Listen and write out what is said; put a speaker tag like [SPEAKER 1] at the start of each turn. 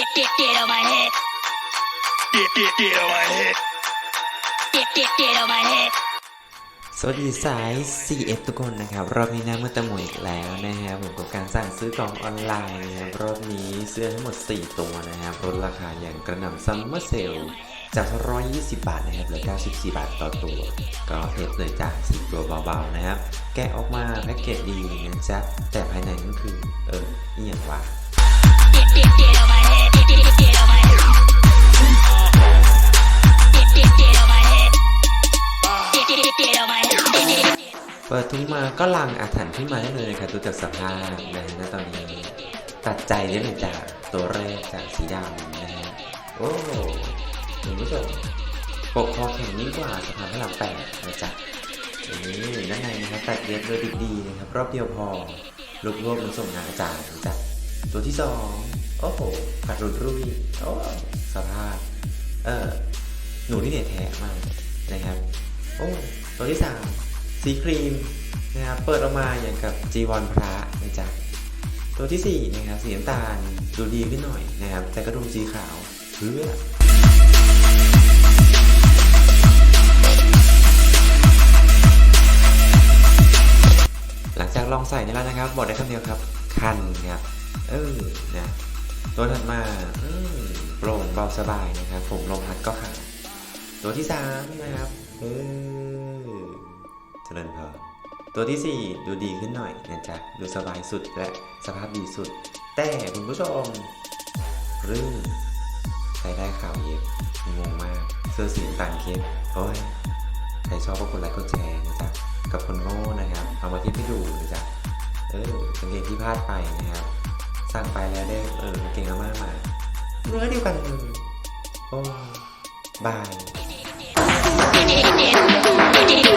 [SPEAKER 1] Get get get on my head.
[SPEAKER 2] Get, get, get on my head.
[SPEAKER 1] Get get get on my head.
[SPEAKER 3] สวัสดีสาย CF ทุกคนนะครับ รอบนี้นะเมื่อตะหมวยอีกแล้วนะครับผมกับการสั่งซื้อกล่องออนไลน์นะครับรอบนี้เสื้อทั้งหมด 4 ตัวนะครับลดราคาอย่างกระหน่ำซัมเมอร์เซลจาก 120 บาทนะครับเหลือ 94 บาทต่อตัว ก็เทสเลยจากสีตัวเบาๆนะครับ แกะออกมาแพ็กเกจดีนะจ๊ะแต่ภายในก็คือ เออนี่อย่างว่า เปิดทุ่งมาก็ลังอาถรรพ์ขึ้นมาได้เลยนะครับดูจากสภาพนะฮะตอนนี้ตัดใจได้เลยจากตัวแรกจากสีดำนะฮะโอ้คุณผู้ชมปกคอแข็งยิ่งกว่าสะพานพระรามแปดนะจ๊ะนี่ด้านในนะครับตัดเย็บโดยดิบดีนะครับ รอบเดียวพอรวบรวบมาส่งงานอาจารย์นะจ๊ะตัวที่สองโอ้โหผัดรุ่นรุ่ยโอ้สภาพเออหนูที่เหนี่ยแท้มากนะครับ โอ้ตัวที่สาม สีครีมนะครับเปิดออกมาอย่างกับจีวรพระนะจ๊ะตัวที่สี่นะครับสีน้ำตาลดูดีขึ้นหน่อยนะครับแต่กระดุมสีขาวเพื่อหลังจากลองใส่นี่แล้วนะครับ บอกได้คำเดียวครับ คันครับเออนะตัวถัดมาโปร่งเบาสบายนะครับผมลมพัดก็ขาดตัวที่สามนะครับเออ เจริญพรตัวที่สี่ดูดีขึ้นหน่อยนะจ๊ะ ดูสบายสุดและสภาพดีสุด แต่คุณผู้ชมเรื่องใครได้ข่าวเย็บงงมาก เสื้อสีน้ำตาลเคปโอ้ยใครชอบก็กดไลค์กดแชร์นะจ๊ะ กับคนโง่นะครับ เอามาทียบให้ดูนะจ๊ะ เออกางเกงที่พลาดไปนะครับสั่งไปแล้วได้เออกางเกงอาม่ามาเนื้อเดียวกันเลยโอ้บาย